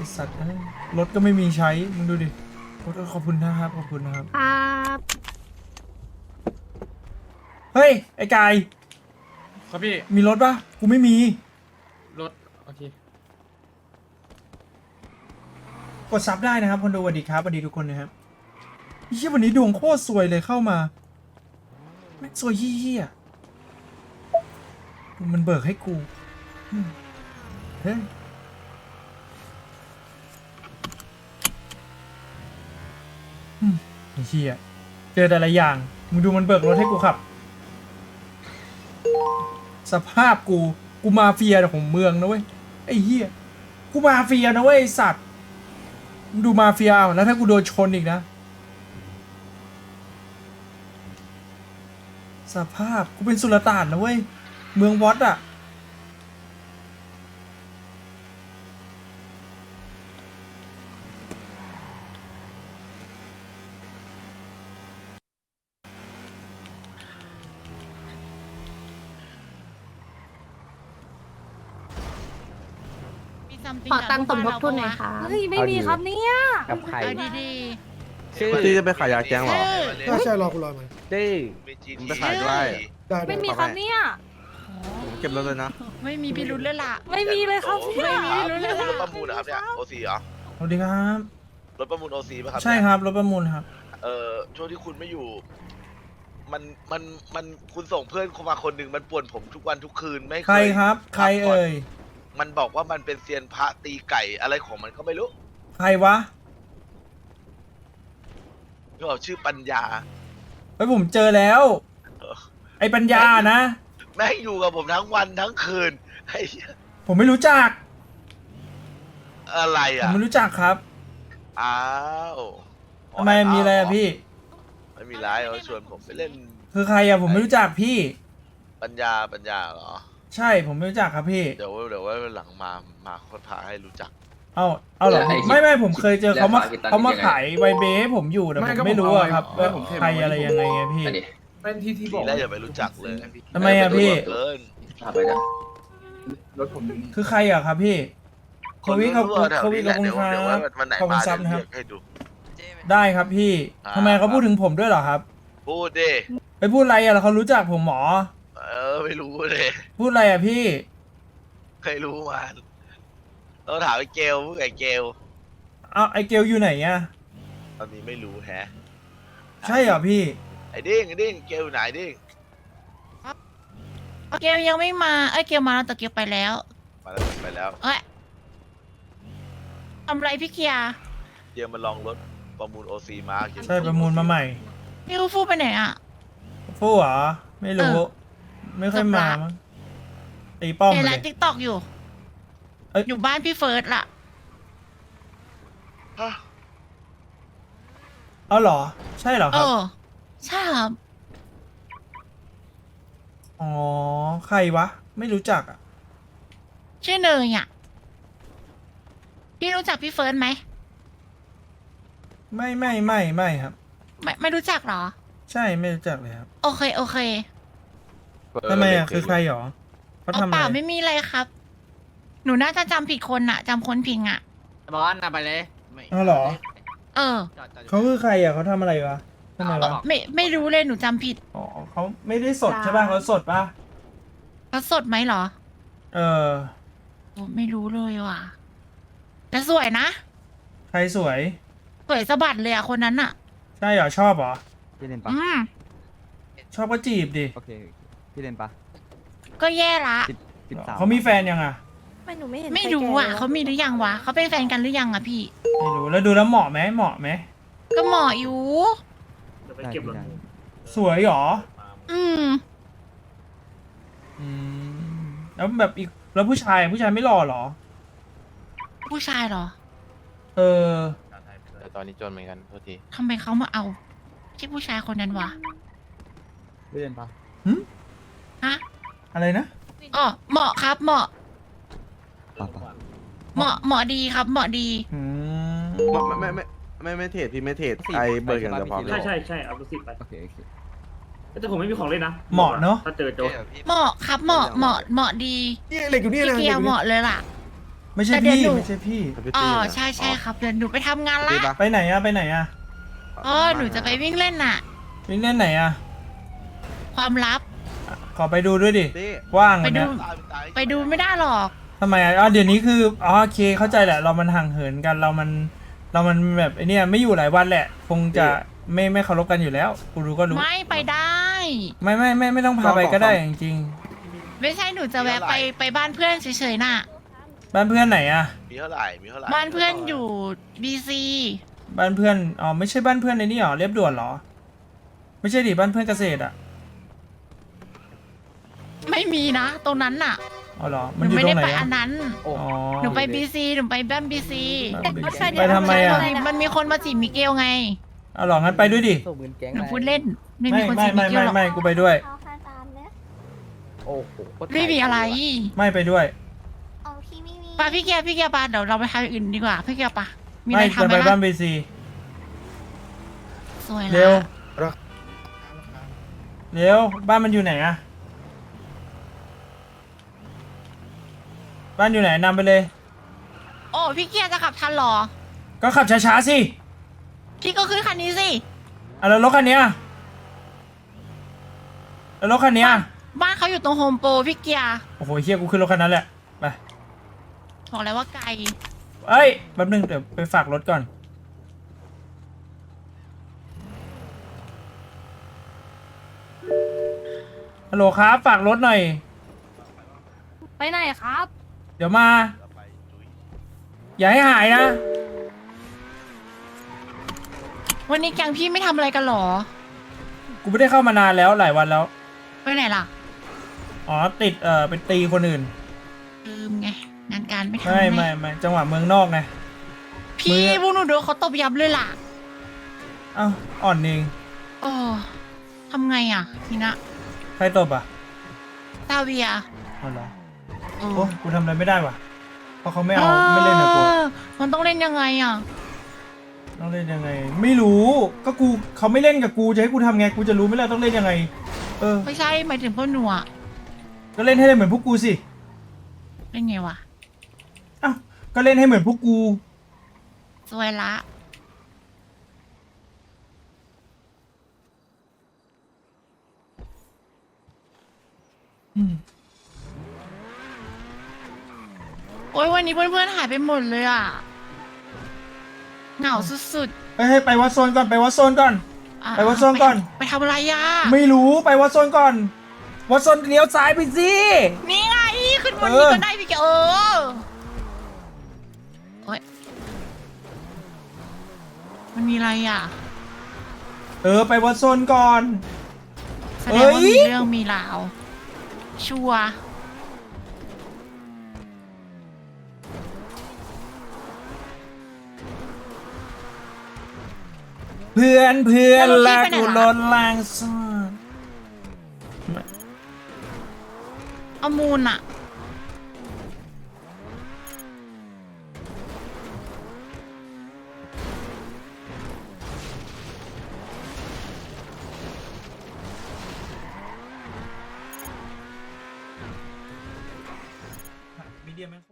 ไอสัตว์เอ้ยรถก็ไม่มีใช้ มึงดูดิโอ้ขอบคุณนะครับ ขอบคุณนะครับ ครับเฮ้ย ไอ้กาย ครับพี่ มีรถปะกูไม่มี รถ โอเค กดซับได้นะครับคนดูสวัสดีครับสวัสดีทุกคนนะครับเฮียวันนี้ดวงโคตรสวยเลยเข้ามาแม่งสวยเฮี้ยๆมันเบิกให้กูอืมเฮ้ยอืมไอ้ เฮียเจอแต่ละอย่าง มึงดูมันเบิกรถให้กูขับ สภาพกู กูมาเฟียของเมืองนะเว้ย ไอ้เฮี้ย กูมาเฟียนะเว้ยไอ้สัตว์มึงดูมาเฟียเอาแล้วถ้ากูโดนชนอีกนะ สภาพกูเป็นสุลต่านนะเว้ย เมืองวอดอะ ขอตังค์สมทบทุนหน่อยค่ะ เฮ้ย ไม่มีครับเนี่ย กับใครเอาดีชื่อที่จะไปขายยาแกงเหรอชื่อใช่ใช่รอคุณรอมาชื่อมึงไปขายด้วย ได้ๆได้ไม่มีครับเนี่ย ผมเก็บรถเลยนะ ไม่มีพิรุธเลยล่ะ ไม่มีเลยครับเนี่ย ไม่มีรู้เลยรถประมูลนะครับเนี่ยโอซีเหรอ สวัสดีครับ รถประมูลโอซีป่ะครับใช่ครับรถประมูลครับ เอ่อช่วงที่คุณไม่อยู่ มันมันมันคุณส่งเพื่อนเข้ามาคนหนึ่งมันป่วนผมทุกวันทุกคืนไม่เยใครครับ ใครเอ่ย มันบอกว่ามันเป็นเซียนพระตีไก่อะไรของมันก็ไม่รู้ใครวะก็บอกชื่อปัญญาไอ้ยผมเจอแล้วเออไอ้ปัญญานะ แม่งอยู่กับผมทั้งวันทั้งคืนไอ้เหี้ยผมไม่รู้จัก อะไรผมอะไม่รู้จักครับอ้าวทำไมมีอะไรอะพี่ ไม่มีไรเขาชวนผมไปเล่นคือใครอะผมไม่รู้จักพี่ ปัญญาปัญญาเหรอ ใช่ผมไม่รู้จักครับพี่ เดี๋ยวเดี๋ยวไว้หลังมามาโคตรพาให้รู้จัก เอาเอาเหรอแล้วไอ้ไม่ไม่ผมเคยเจอเขามาแล้วฝากติดตามเขามายังไง ขายไวเบให้ผมอยู่แต่ผมไม่รู้อะครับว่าใครอะไรยังไงไงพี่ อันนี้เป็นที่ที่บทีอกแรกอย่าไปรู้จักเลย ทำไมอะพี่ เกินพาไปนะรถผมอยู่นี่ คือใครอะครับพี่โควิดขอบคุณแถวโควิดนี้ขแหอบละคุณเดี๋ยวครัเดี๋ยวบวันไหนขอบคุณมาซับเดี๋ยวนะครับ เรียกให้ดู ได้ครับพี่อ่า ทำไมเขาพูดถึงผมด้วยเหรอครับพูดดิไปพูดอะไรอะแล้วเขารู้จักผมหมอ เออไม่รู้เลยพูดอะไรอะพี่ เคยรู้มันเราถามไอ้เกลพูดกับไอ้เกลเอาไอเกลอยู่ไหนอะตอนนี้ไม่รู้แฮะใช่เหรอพี่ ไอ้ดิ้งไอ้ดิ้งเกลอยู่ไหนดิ้งเกลยังไม่มาเอ้ยเกลมาแล้วแต่เกลไปแล้ว มาแล้วไปแล้วเอ้ยทำไรพี่เกียร์เกลมาลองรถประมูลโอซีมาเกใช่ประมูลมาใหม่พี่ฟูฟูไปไหนอะ ฟู่เหรอ ไม่รู้ เออ ไม่ค่อยมาจบละมั้งตีป้อมเห็นเลไลยฟ์ติ๊กตอกอยู่ เอ้ย อยู่บ้านพี่เฟิร์สล่ะ ฮะเอาเหรอ ใช่เหรอเอครับ อ ใช่ครับอ๋อ ใครวะ ไม่รู้จักอะ ชื่อเนยอะ พี่รู้จักพี่เฟิร์สไหม ไม่ไม่ไม่ไม่ครับ ไม่ไม่รู้จักเหรอ ใช่ไม่รู้จักเลยครับ โอเค โอเค ทำไมอะคือใครหรอเขาเอาทำอะเปล่าไรไม่มีอะไรครับ หนูน่าจะจำผิดคนอะจำคนผิดอะบอลนะไปเลยเอาเหรอเออเขาคือใครอะเขาทำอะไรวะทำไมวะไม่ไม่รู้เลยหนูจำผิดอ๋อเขาไม่ได้สดใช่ป่ะเขาสดป่ะเขาสดไหมเหรอเออ โอ้ไม่รู้เลยว่ะแต่สวยนะ ใครสวย สวยสะบัดเลยอะคนนั้นอะใช่เหรอชอบเหรอพี่เล่นปะอืมชอบก็จีบดิโอเค พี่เล่นปะก็แย่ละสิบสิบสามเขามีแฟนยังอะ ไม่หนูไม่เห็นไม่รู้อะเขามีหรือยังวะเขาเป็นแฟนกันหรือยังอะพี่ ไม่รู้ แล้วดูแล้วเหมาะไหมเหมาะไหม ก็เหมาะอยู่ได้พี่ได้สวยเหรอ อืมอืม แล้วแบบอีก แล้วผู้ชาย ผู้ชายไม่หล่อเหรอ ผู้ชายเหรอ เออ แต่ตอนนี้จนเหมือนกันโทษทีทำไมเขามาเอาที่ผู้ชายคนนั้นวะพี่เล่นปะฮะ อะไรนะ อ๋อเหมาะครับเหมาะปะปะเหมาะเหมาะดีครับเหมาะดี อืมไม่ไม่ไม่ไม่ไม่เทรดพี่ไม่เทรดไอเบิร์กอย่างเดียวพอใช่ใช่ใช่ใช่เอาดูสิไปโอเคโอเคแต่ผมไม่มีของเล่นนะเหมาะเนอะถ้าเจอโจรเหมาะครับเหมาะเหมาะเหมาะดีนี่เหล็กอยู่นี่พี่นะเกียร์เหมาะเลยล่ะ ไม่ใช่แต่เดี๋ยวพี่หนูไม่ใช่พี่พี่อ๋ตีอนะใช่ใช่ครับเดี๋ยวหนูไปทำงานตีละปะไปไหนอะไปไหนอะอ๋อหนูจะไปวิ่งเล่นน่ะวิ่งเล่นไหนอะความลับ ขอไปดูด้วยดิตีว่างไปวันดูเนี้ยไปดูไม่ได้หรอก ทำไมอะอ๋อเดี๋ยวนี้คืออ๋อโอเคเข้าใจแหละ เรามันห่างเหินกันเรามัน เรามันแบบไอเนี้ยไม่อยู่หลายวันแหละ คงจะไม่ไม่เคารพกันอยู่แล้ว กูรู้ก็รู้ ไม่ไปได้ ไม่ไม่ไม่ไม่ต้องพาไปก็ได้จริงไม่ใช่หนูจะแวะไปไปบ้านเพื่อนเฉยๆน่ะ ๆบ้านเพื่อนไหนอะมีเท่าไหร่มีเท่าไหร่บ้านเพื่อนอยู่บีซีบ้านเพื่อนอ๋อไม่ใช่บ้านเพื่อนในนี่หรอเรียบด่วนเหรอ ไม่ใช่ดิบ้านเพื่อนเกษตรอะ ไม่มีนะ ตรงนั้นน่ะอ๋อเหรอ หมันนูอยู่ไม่ตรได้งไหนไปอะอันนั้น อ๋อ หนูไปบีซีหนูไปบ้านบีซีไปทำไมอะ มันมีคนมาจีบมิเกลไง เอาเหรองั้นไปด้วยดิ ส่งเงินแก๊งหนูพูดเล่น ไม่ไม่มีคนไม่จีบมิไม่เกลไม่หรอกไม่กูไปด้วย เอาค่ะตามเนี้ยโอ้โหโคตไม่มีอะไรไม่ไปด้วยเอาพี่ไม่มีปาพี่เกียร์พี่เกียร์ปาเดี๋ยวเราไปทำอย่างอื่นดีกว่า พี่เกียร์ปามีอะไม่ไรจะทำไหมไปบ้านล่ะเบซีสวยเร็วละเร็วบ้านมันอยู่ไหนอะ บ้านอยู่ไหนนำไปเลย โอ้พี่เกียร์จะขับทันเหรอ ก็ขับช้าๆสิพี่ก็ขึ้นคันนี้สิอะแล้วรถคันเนี้ยแล้วรถคันเนี้ยบ้านเขาอยู่ตรงโฮมโปรพี่เกียร์โอ้โหเฮียกูขึ้นรถคันนั้นแหละไปบอกแล้วว่าไกลเอ้ยแป๊บนึงเดี๋ยวไปฝากรถก่อนฮัลโหลครับฝากรถหน่อย ไปไหนครับ เดี๋ยวมา อย่าให้หายนะ วันนี้แกงพี่ไม่ทำอะไรกันเหรอ กูไม่ได้เข้ามานานแล้วหลายวันแล้ว ไปไหนล่ะ อ๋อติดเอ่อไปตีคนอื่น ลืมไง งานการไม่ทำไม่งไม่ไม่จังหวะเมืองนอกไง พี่มือพวกหนูโดนเขาตบยับเลยล่ะเอ้าอ่อนเองโอ้ทำไงอะทีนะ ใครตบอะซาเวียอ๋อเหรอ โอ้โอ้กูทำอะไรไม่ได้ว่ะ เพราะเขาไม่เอาไม่เล่นกับกูออมันต้องเล่นยังไงอะ ต้องเล่นยังไง ไม่รู้ ก็กูเขาไม่เล่นกับกูจะให้กูทำไงกูจะรู้ไหมล่ะต้องเล่นยังไง เออ ไม่ใช่หมายถึงพวกหนูอะก็เล่นให้ได้เหมือนพวกกูสิเล่นไงวะอ้าวก็เล่นให้เหมือนพวกกูสวยละ อืม โอ้ยวันนี้เพื่อนๆหายไปหมดเลยอะ เหงาสุดเฮ้ยเฮ้ยไปวัดโซนก่อนไปวัดโซนก่อน ๆอะไปวัดส้มก่อน ไปทำอะไรอะไม่รู้ไปวัดโซนก่อน วัดโซนเลี้ยวซ้ายไปสิ นี่ไงขึ้นบนเอนี้อก็ได้พี่แกเออโอ้ยมันมีอะไรอะ เออไปวัดโซนก่อน แสดงว่าเฮ้ยมีเรื่องมีราว ชัวร์ เพื่อนเพื่อนลากกูลนลางซ่อนเอามูลอะ